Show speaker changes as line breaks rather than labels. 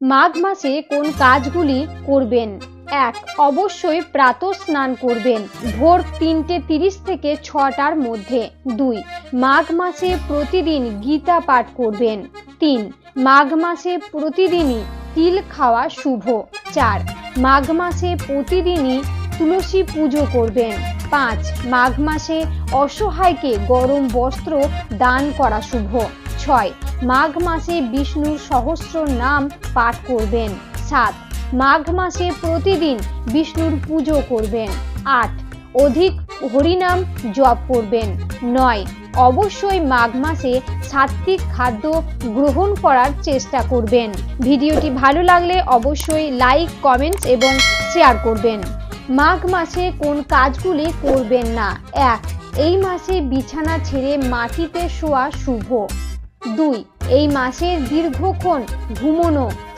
মাঘ মাসে কোন কাজগুলি করবেন? এক, অবশ্যই প্রাত স্নান করবেন, ভোর তিনটে তিরিশ থেকে ছটার মধ্যে। দুই, মাঘ মাসে প্রতিদিন গীতা পাঠ করবেন। তিন, মাঘ মাসে প্রতিদিনই তিল খাওয়া শুভ। চার, মাঘ মাসে প্রতিদিনই তুলসী পুজো করবেন। পাঁচ, মাঘ মাসে অসহায়কে গরম বস্ত্র দান করা শুভ। ছয় মাঘ মাসে বিষ্ণুর সহস্র নাম পাঠ করবেন। সাত, মাঘ মাসে প্রতিদিন বিষ্ণুর পুজো করবেন। আট, অধিক হরিনাম জপ করবেন। নয়, অবশ্যই মাঘ মাসে সাত্বিক খাদ্য গ্রহণ করার চেষ্টা করবেন। ভিডিওটি ভালো লাগলে অবশ্যই লাইক, কমেন্টস এবং শেয়ার করবেন। মাঘ মাসে কোন কাজগুলি করবেন না? এক, এই মাসে বিছানা ছেড়ে মাটিতে শোয়া শুভ। দুই এই মাসের দীর্ঘক্ষণ ঘুমোনো।